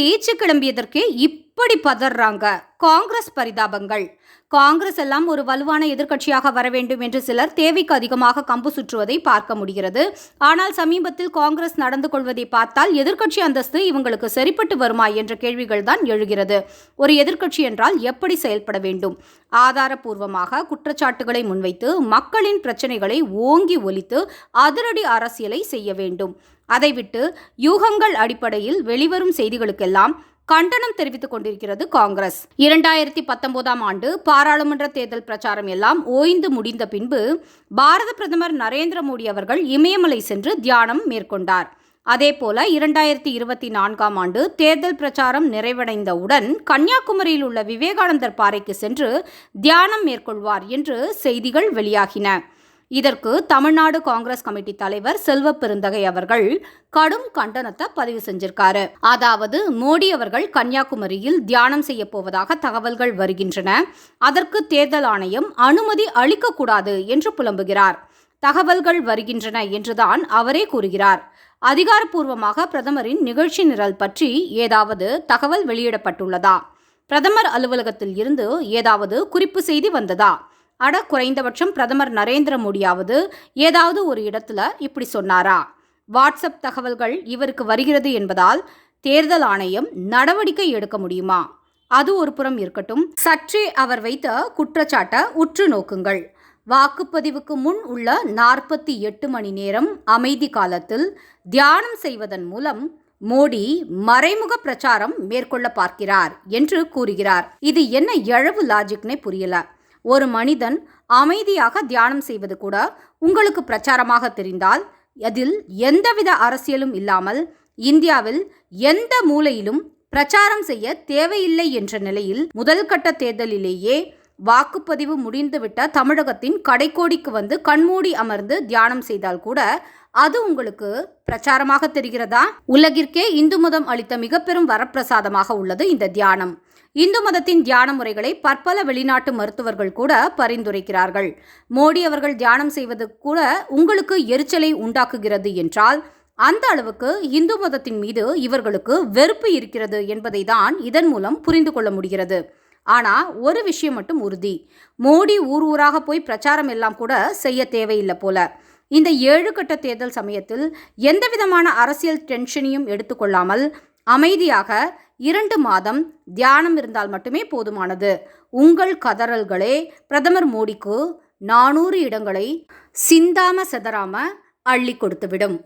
பேச்சு கிளம்பியதற்கு இப் இப்படி பதறாங்க. காங்கிரஸ் பரிதாபங்கள். காங்கிரஸ் எல்லாம் ஒரு வலுவான எதிர்க்கட்சியாக வர வேண்டும் என்று சிலர் தேவைக்கு அதிகமாக கம்பு சுற்றுவதை பார்க்க முடிகிறது. ஆனால் சமீபத்தில் காங்கிரஸ் நடந்து கொள்வதை பார்த்தால் எதிர்க்கட்சி அந்தஸ்து இவங்களுக்கு சரிப்பட்டு வருமா என்ற கேள்விகள் தான் எழுகிறது. ஒரு எதிர்க்கட்சி என்றால் எப்படி செயல்பட வேண்டும்? ஆதாரபூர்வமாக குற்றச்சாட்டுகளை முன்வைத்து மக்களின் பிரச்சனைகளை ஓங்கி ஒலித்து அதிரடி அரசியலை செய்ய வேண்டும். அதைவிட்டு யூகங்கள் அடிப்படையில் வெளிவரும் செய்திகளுக்கெல்லாம் கண்டனம் தெரிவித்துக் கொண்டிருக்கிறது காங்கிரஸ். இரண்டாயிரத்தி பத்தொன்பதாம் ஆண்டு பாராளுமன்ற தேர்தல் பிரச்சாரம் எல்லாம் ஓய்ந்து முடிந்த பின்பு பாரத பிரதமர் நரேந்திர மோடி அவர்கள் இமயமலை சென்று தியானம் மேற்கொண்டார். அதேபோல இரண்டாயிரத்தி இருபத்தி நான்காம் ஆண்டு தேர்தல் பிரச்சாரம் நிறைவடைந்தவுடன் கன்னியாகுமரியில் உள்ள விவேகானந்தர் பாறைக்கு சென்று தியானம் மேற்கொள்வார் என்று செய்திகள் வெளியாகின. இதற்கு தமிழ்நாடு காங்கிரஸ் கமிட்டி தலைவர் செல்வ பெருந்தகை அவர்கள் கடும் கண்டனத்தை பதிவு செஞ்சிருக்காரு. அதாவது மோடி அவர்கள் கன்னியாகுமரியில் தியானம் செய்ய போவதாக தகவல்கள் வருகின்றன. அதற்கு தேர்தல் ஆணையம் அனுமதி அளிக்கக்கூடாது என்று புலம்புகிறார். தகவல்கள் வருகின்றன என்றுதான் அவரே கூறுகிறார். அதிகாரப்பூர்வமாக பிரதமரின் நிகழ்ச்சி நிரல் பற்றி ஏதாவது தகவல் வெளியிடப்பட்டுள்ளதா? பிரதமர் அலுவலகத்தில் இருந்து ஏதாவது குறிப்பு செய்தி வந்ததா? அட குறைந்தபட்சம் பிரதமர் நரேந்திர மோடியாவது ஏதாவது ஒரு இடத்துல இப்படி சொன்னாரா? வாட்ஸ்அப் தகவல்கள் இவருக்கு வருகிறது என்பதால் தேர்தல் ஆணையம் நடவடிக்கை எடுக்க முடியுமா? அது ஒரு புறம் இருக்கட்டும். சற்றே அவர் வைத்த குற்றச்சாட்டை உற்று நோக்குங்கள். வாக்குப்பதிவுக்கு முன் உள்ள நாற்பத்தி எட்டு மணி நேரம் அமைதி காலத்தில் தியானம் செய்வதன் மூலம் மோடி மறைமுக பிரச்சாரம் மேற்கொள்ள பார்க்கிறார் என்று கூறுகிறார். இது என்ன எழவு லாஜிக்னே புரியல. ஒரு மனிதன் அமைதியாக தியானம் செய்வது கூட உங்களுக்கு பிரச்சாரமாக தெரிந்தால் அதில் எந்தவித அரசியலும் இல்லாமல் இந்தியாவில் எந்த மூலையிலும் பிரச்சாரம் செய்ய தேவையில்லை என்ற நிலையில் முதல் கட்ட தேர்தலிலேயே வாக்குப்பதிவு முடிந்துவிட்ட தமிழகத்தின் கடைக்கோடிக்கு வந்து கண்மூடி அமர்ந்து தியானம் செய்தால் கூட அது உங்களுக்கு பிரச்சாரமாக தெரிகிறதா? உலகிற்கே இந்து மதம் அளித்த மிக பெரும் வரப்பிரசாதமாக உள்ளது இந்த தியானம். இந்து மதத்தின் தியான முறைகளை பற்பல வெளிநாட்டு மருத்துவர்கள் கூட பரிந்துரைக்கிறார்கள். மோடி அவர்கள் தியானம் செய்வது கூட உங்களுக்கு எரிச்சலை உண்டாக்குகிறது என்றால் அந்த அளவுக்கு இந்து மதத்தின் மீது இவர்களுக்கு வெறுப்பு இருக்கிறது என்பதை தான் இதன் மூலம் புரிந்து கொள்ள முடிகிறது. ஆனால் ஒரு விஷயம் மட்டும் உறுதி. மோடி ஊர் ஊராக போய் பிரச்சாரம் எல்லாம் கூட செய்ய தேவையில்லை போல. இந்த ஏழு கட்ட தேர்தல் சமயத்தில் எந்த விதமான அரசியல் டென்ஷனையும் எடுத்துக்கொள்ளாமல் அமைதியாக இரண்டு மாதம் தியானம் இருந்தால் மட்டுமே போதுமானது. உங்கள் கதறல்களே பிரதமர் மோடிக்கு நானூறு இடங்களை சிந்தாம செதறாம அள்ளி கொடுத்துவிடும்.